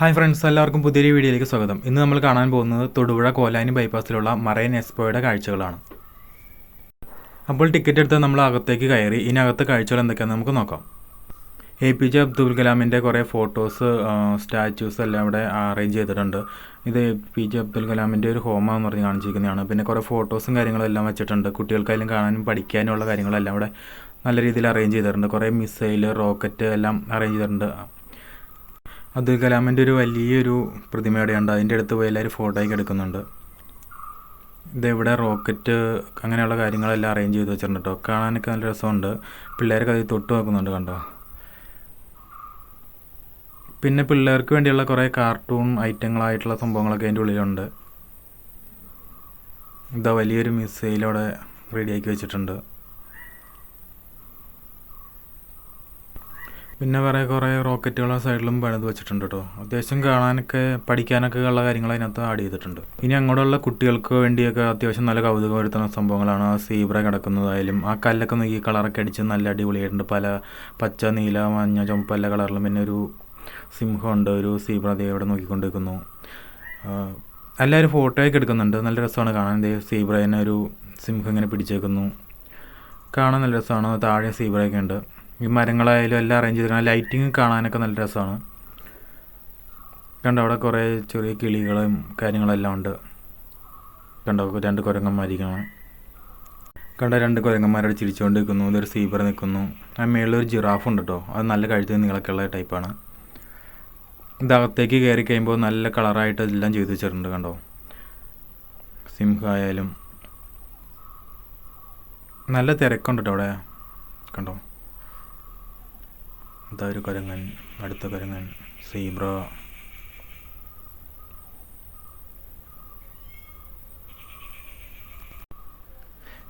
Hi friends എല്ലാവർക്കും പുതിയൊരു വീഡിയോയിലേക്ക് സ്വാഗതം. ഇന്ന് നമ്മൾ കാണാൻ പോകുന്നത് തൊടുപുഴ കോലാനി ബൈപ്പാസിലുള്ള മറൈൻ എക്സ്പോയുടെ കാഴ്ചകളാണ്. അപ്പോൾ ടിക്കറ്റ് എടുത്ത് നമ്മൾ അകത്തേക്ക് കയറി ഇതിനകത്ത് കാഴ്ചകൾ എന്തൊക്കെയാണെന്ന് നമുക്ക് നോക്കാം. എ പി ജെ അബ്ദുൽ കലാമിന്റെ കുറേ ഫോട്ടോസ് സ്റ്റാച്യൂസ് എല്ലാം ഇവിടെ അറേഞ്ച് ചെയ്തിട്ടുണ്ട്. ഇത് എ പി ജെ അബ്ദുൽ കലാമിന്റെ ഒരു ഹോമാന്ന് പറഞ്ഞ് കാണിച്ചിരിക്കുന്നതാണ്. പിന്നെ കുറേ ഫോട്ടോസും കാര്യങ്ങളും എല്ലാം വെച്ചിട്ടുണ്ട്. കുട്ടികൾക്കായാലും കാണാനും പഠിക്കാനുമുള്ള കാര്യങ്ങളെല്ലാം ഇവിടെ നല്ല രീതിയിൽ അറേഞ്ച് ചെയ്തിട്ടുണ്ട്. കുറേ മിസൈൽ റോക്കറ്റ് എല്ലാം അറേഞ്ച് ചെയ്തിട്ടുണ്ട്. അബ്ദുൽ കലാമിന്റെ ഒരു വലിയൊരു പ്രതിമ ഇവിടെയുണ്ട് അതിന്റെ അടുത്ത് പോയി എല്ലാവരും ഫോട്ടോയൊക്കെ എടുക്കുന്നുണ്ട്. ഇതെവിടെ റോക്കറ്റ് അങ്ങനെയുള്ള കാര്യങ്ങളെല്ലാം അറേഞ്ച് ചെയ്ത് വെച്ചിട്ടുണ്ട് കേട്ടോ കാണാനൊക്കെ നല്ല രസമുണ്ട്. പിള്ളേരൊക്കെ അത് തൊട്ട് നോക്കുന്നുണ്ട് കണ്ടോ? പിന്നെ പിള്ളേർക്ക് വേണ്ടിയുള്ള കുറേ കാർട്ടൂൺ ഐറ്റങ്ങളായിട്ടുള്ള സംഭവങ്ങളൊക്കെ അതിന്റെ ഉള്ളിലുണ്ട്. ഇതാ വലിയൊരു മിസൈൽ റെഡിയാക്കി വെച്ചിട്ടുണ്ട്. പിന്നെ വേറെ കുറേ റോക്കറ്റുകളും സൈഡിലും പണിത് വെച്ചിട്ടുണ്ട് കേട്ടോ അത്യാവശ്യം കാണാനൊക്കെ പഠിക്കാനൊക്കെ ഉള്ള കാര്യങ്ങൾ അതിനകത്ത് ആഡ് ചെയ്തിട്ടുണ്ട്. ഇനി അങ്ങോട്ടുള്ള കുട്ടികൾക്ക് വേണ്ടിയൊക്കെ അത്യാവശ്യം നല്ല കൗതുകം വരുത്തുന്ന സംഭവങ്ങളാണ് ആ സീബ്ര കിടക്കുന്നതായാലും ആ കല്ലൊക്കെ നോക്കി കളറൊക്കെ അടിച്ച് നല്ല അടിപൊളിയായിട്ടുണ്ട്. പല പച്ച നീല മഞ്ഞ ചുമപ്പ് എല്ലാ കളറിലും പിന്നെ ഒരു സിംഹമുണ്ട് ഒരു സീബ്ര ദേ ഇവിടെ നോക്കിക്കൊണ്ട് നിൽക്കുന്നു എല്ലാവരും ഫോട്ടോയൊക്കെ എടുക്കുന്നുണ്ട്. നല്ല രസമാണ് കാണാൻ. ദേ സീബ്രേനെ ഒരു സിംഹം ഇങ്ങനെ പിടിച്ചേക്കുന്നു. കാണാൻ നല്ല രസമാണ്. താഴെ സീബ്രയൊക്കെ ഉണ്ട്. ഈ മരങ്ങളായാലും എല്ലാം അറേഞ്ച് ചെയ്തിട്ടുണ്ട് ലൈറ്റിങ് കാണാനൊക്കെ നല്ല രസമാണ്. കണ്ടോ അവിടെ കുറേ ചെറിയ കിളികളും കാര്യങ്ങളെല്ലാം ഉണ്ട്. കണ്ടോ രണ്ട് കുരങ്ങന്മാരിക്കണം കണ്ട രണ്ട് കുരങ്ങന്മാരോട് ചിരിച്ചുകൊണ്ട് നിൽക്കുന്നു ഇതൊരു സീബർ നിൽക്കുന്നു. ആ ഒരു ജിറാഫ് ഉണ്ട് കേട്ടോ. അത് നല്ല കഴുത്തിൽ ഉള്ള ടൈപ്പാണ് ഇതകത്തേക്ക് കയറി കഴിയുമ്പോൾ നല്ല കളറായിട്ട് എല്ലാം ചെയ്തു വെച്ചിട്ടുണ്ട് കണ്ടോ. സിംഹമായാലും നല്ല തിരക്കുണ്ട് കേട്ടോ അവിടെ. കണ്ടോ? ഇതാ ഒരു കുരങ്ങൻ അടുത്ത കുരങ്ങൻ സീബ്ര.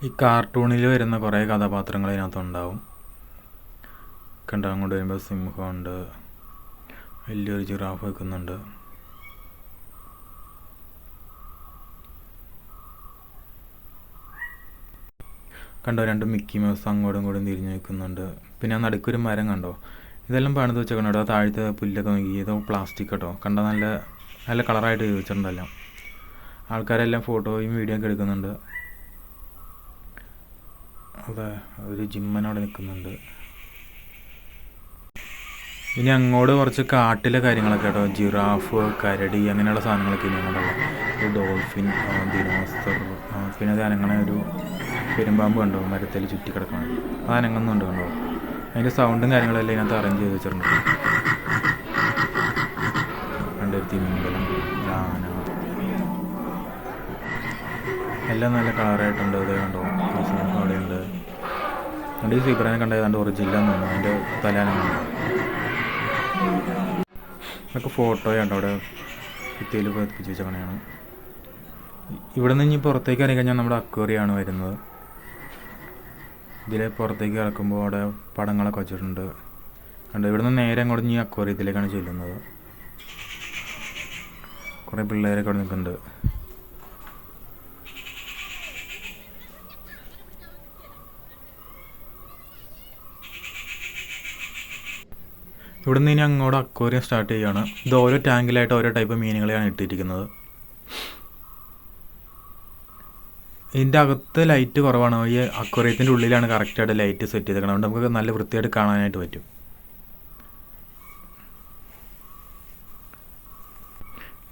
ഈ കാർട്ടൂണിൽ വരുന്ന കുറേ കഥാപാത്രങ്ങൾ ഇതിനകത്ത് ഉണ്ടാവും കണ്ട അങ്ങോട്ട് വരുമ്പോൾ സിംഹമുണ്ട്. വലിയൊരു ജിറാഫ് വെക്കുന്നുണ്ട്. കണ്ടോ രണ്ട് മിക്കി മൗസ് അങ്ങോട്ടും ഇങ്ങോട്ടും തിരിഞ്ഞു നിൽക്കുന്നുണ്ട്. പിന്നെ നടുക്കൊരു മരം കണ്ടോ? ഇതെല്ലാം പണിത് വെച്ചേക്കണം? കേട്ടോ താഴത്തെ പുല്ലൊക്കെ നോക്കി ഇതോ പ്ലാസ്റ്റിക് കേട്ടോ കണ്ട നല്ല നല്ല കളറായിട്ട് ചോദിച്ചിട്ടുണ്ടല്ലോ ആൾക്കാരെല്ലാം ഫോട്ടോയും വീഡിയോ ഒക്കെ എടുക്കുന്നുണ്ട്. അതെ ഒരു ജിമ്മനവിടെ നിൽക്കുന്നുണ്ട്. ഇനി അങ്ങോട്ട് കുറച്ച് കാട്ടിലെ കാര്യങ്ങളൊക്കെ കേട്ടോ ജിറാഫ് കരടി അങ്ങനെയുള്ള സാധനങ്ങളൊക്കെ ഇനി അങ്ങോട്ടുള്ള. ഡോൾഫിൻ ദിനോസർ പിന്നെ അത് അനങ്ങനെ ഒരു പെരുമ്പാമ്പ് കണ്ടോ? മരത്തിൽ ചുറ്റി കിടക്കണം അത് അനങ്ങുന്നുണ്ട് കണ്ടോ? അതിന്റെ സൗണ്ടും കാര്യങ്ങളെല്ലാം ഇതിനകത്ത് അറേഞ്ച് ചെയ്ത് വെച്ചിട്ടുണ്ട്. രണ്ടായിരത്തി ആന എല്ലാം നല്ല കളറായിട്ടുണ്ട് ഇത് കണ്ടോ? അവിടെയുണ്ട് അതുകൊണ്ട് ഈ സീബ്രനെ കണ്ട? ഏതാണ്ട് ഒറിജിനൽ തോന്നുന്നു. അതിന്റെ തലാനാണ് അതൊക്കെ കണ്ടോ? അവിടെ ഭിത്തിയിൽ പതിപ്പിച്ച് വെച്ചങ്ങനെയാണ് ഇവിടെ നിന്ന് ഇനി പുറത്തേക്ക് ഇറങ്ങി കഴിഞ്ഞാൽ നമ്മുടെ അക്വേറിയാണ് വരുന്നത്. ഇതിലെ പുറത്തേക്ക് കിടക്കുമ്പോൾ അവിടെ പടങ്ങളൊക്കെ വെച്ചിട്ടുണ്ട്. കണ്ട്? ഇവിടുന്ന് നേരെ അങ്ങോട്ട് ഈ അക്വേറിയത്തിലേക്കാണ് ചെല്ലുന്നത്. കുറേ പിള്ളേരൊക്കെ അവിടെ നിൽക്കുന്നുണ്ട്. ഇവിടുന്ന് ഇനി അങ്ങോട്ട് അക്വേറിയം സ്റ്റാർട്ട് ചെയ്യുകയാണ് ഇത് ഓരോ ടാങ്കിലായിട്ട് ഓരോ ടൈപ്പ് മീനുകളെയാണ് ഇട്ടിരിക്കുന്നത്. ഇതിന്റെ അകത്ത് ലൈറ്റ് കുറവാണ്. ഈ അക്വറിയത്തിന്റെ ഉള്ളിലാണ് കറക്റ്റായിട്ട് ലൈറ്റ് സെറ്റ് ചെയ്തേക്കണം അതുകൊണ്ട് നമുക്ക് നല്ല വൃത്തിയായിട്ട് കാണാനായിട്ട് പറ്റും.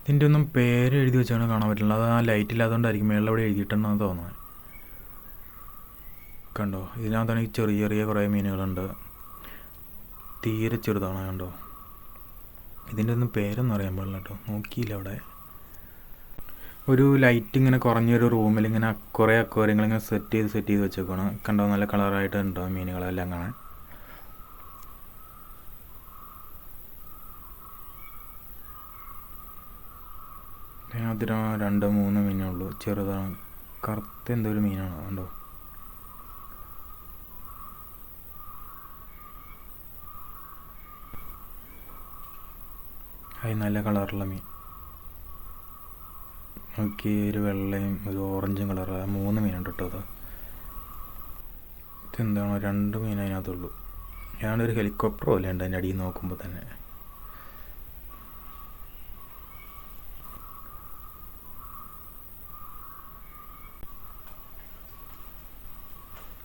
ഇതിന്റെ ഒന്നും പേര് എഴുതി വെച്ചാണ് കാണാൻ പറ്റില്ല അത് ആ ലൈറ്റ് ഇല്ലാത്തതുകൊണ്ടായിരിക്കും മേളിൽ അവിടെ എഴുതിയിട്ടുണ്ടെന്ന് തോന്നുന്നത്. കണ്ടോ? ഇതിനകത്താണെങ്കിൽ ചെറിയ ചെറിയ കുറേ മീനുകളുണ്ട്. തീരെ ചെറുതാണ് കണ്ടോ? ഇതിന്റെ ഒന്നും പേരൊന്നും അറിയാൻ പാടില്ല കേട്ടോ. നോക്കിയില്ല അവിടെ. ഒരു ലൈറ്റ് ഇങ്ങനെ കുറഞ്ഞൊരു റൂമിൽ ഇങ്ങനെ കുറേ അക്വേറിയങ്ങൾ ഇങ്ങനെ സെറ്റ് ചെയ്ത് സെറ്റ് ചെയ്ത് വെച്ചേക്കാണ് കണ്ടോ? നല്ല കളറായിട്ട് ഉണ്ടോ മീനുകളെല്ലാം കാണാൻ? അതിന് രണ്ടോ മൂന്നോ മീനേ ഉള്ളൂ. ചെറുതാണ് കറുത്ത എന്തോ ഒരു മീനാണ്? കണ്ടോ? അത് നല്ല കളറുള്ള മീൻ. നോക്കി ഒരു വെള്ളയും ഒരു ഓറഞ്ചും കളർ ആ മൂന്ന് മീനുണ്ട് കേട്ടോ അത്. ഇതെന്താണ്? രണ്ട് മീൻ അതിനകത്തുള്ളൂ. ഏതാണ്ട് ഹെലികോപ്റ്റർ പോലെ ഉണ്ട് അതിന്റെ അടിയിൽ നോക്കുമ്പോൾ തന്നെ.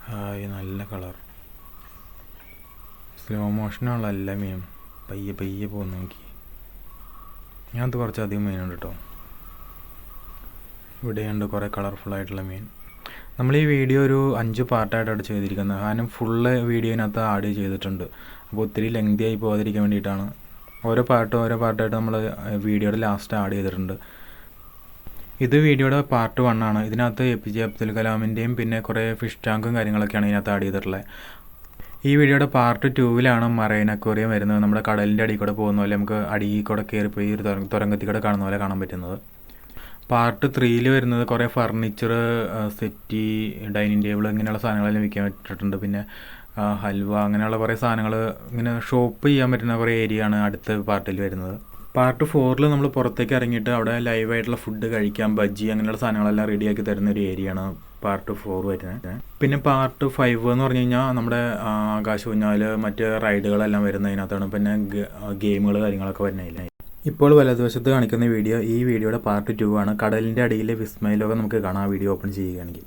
ഹായ് നല്ല കളർ. സ്ലോ മോഷനുള്ള എല്ലാ മീനും. പയ്യെ പയ്യെ പോകുന്നു നോക്കി. ഞാനത് കുറച്ചധികം മീനുണ്ട് കേട്ടോ. ഇവിടെയുണ്ട് കുറേ കളർഫുൾ ആയിട്ടുള്ള മീൻ. നമ്മൾ ഈ വീഡിയോ ഒരു അഞ്ച് പാർട്ടായിട്ടാണ് ചെയ്തിരിക്കുന്നത്. കാരണം ഫുള്ള് വീഡിയോനകത്ത് ആഡ് ചെയ്തിട്ടുണ്ട്. അപ്പോൾ ഒത്തിരി ലെങ്തി ആയി പോകാതിരിക്കാൻ വേണ്ടിയിട്ടാണ്. ഓരോ പാർട്ടും ഓരോ പാർട്ടായിട്ട് നമ്മൾ വീഡിയോയുടെ ലാസ്റ്റ് ആഡ് ചെയ്തിട്ടുണ്ട്. ഇത് വീഡിയോയുടെ പാർട്ട് വൺ ആണ്. ഇതിനകത്ത് എ പി ജെ അബ്ദുൽ കലാമിന്റെയും പിന്നെ കുറേ ഫിഷ് ടാങ്കും കാര്യങ്ങളൊക്കെയാണ് ഇതിനകത്ത് ആഡ് ചെയ്തിട്ടുള്ളത് ഈ വീഡിയോയുടെ പാർട്ട് ടൂവിലാണ് മറൈൻ അക്വേറിയം വരുന്നത്. നമ്മുടെ കടലിന്റെ അടിയിൽ കൂടെ പോകുന്ന പോലെ നമുക്ക് അടിയിൽ കൂടെ കയറിപ്പോയി ഒരു തുര- തുരങ്കത്തിൽ കൂടെ കാണുന്ന പോലെ കാണാൻ പറ്റുന്നത്. പാർട്ട് ത്രീയിൽ വരുന്നത് കുറേ ഫർണിച്ചർ സെറ്റി ഡൈനിങ് ടേബിൾ ഇങ്ങനെയുള്ള സാധനങ്ങളെല്ലാം വിൽക്കാൻ പറ്റിയിട്ടുണ്ട്. പിന്നെ ഹൽവ അങ്ങനെയുള്ള കുറേ സാധനങ്ങൾ ഇങ്ങനെ ഷോപ്പ് ചെയ്യാൻ പറ്റുന്ന കുറേ ഏരിയ ആണ് അടുത്ത പാർട്ടിൽ വരുന്നത്. പാർട്ട് ഫോറിൽ നമ്മൾ പുറത്തേക്ക് ഇറങ്ങിയിട്ട് അവിടെ ലൈവായിട്ടുള്ള ഫുഡ് കഴിക്കാം ബജ്ജി അങ്ങനെയുള്ള സാധനങ്ങളെല്ലാം റെഡിയാക്കി തരുന്ന ഒരു ഏരിയ ആണ് പാർട്ട് ഫോർ വരുന്നത്. പിന്നെ പാർട്ട് ഫൈവ് എന്ന് പറഞ്ഞു കഴിഞ്ഞാൽ നമ്മുടെ ആകാശ കുഞ്ഞാൽ മറ്റ് റൈഡുകളെല്ലാം വരുന്നതിനകത്താണ് പിന്നെ ഗെയിമുകൾ കാര്യങ്ങളൊക്കെ വരുന്നതില്ല ഇപ്പോൾ വലതുവശത്ത് കാണിക്കുന്ന വീഡിയോ ഈ വീഡിയോയുടെ പാർട്ട് ടു ആണ്. കടലിന്റെ അടിയിലെ വിസ്മയലോകം നമുക്ക് കാണാം. വീഡിയോ ഓപ്പൺ ചെയ്യുകയാണെങ്കിൽ.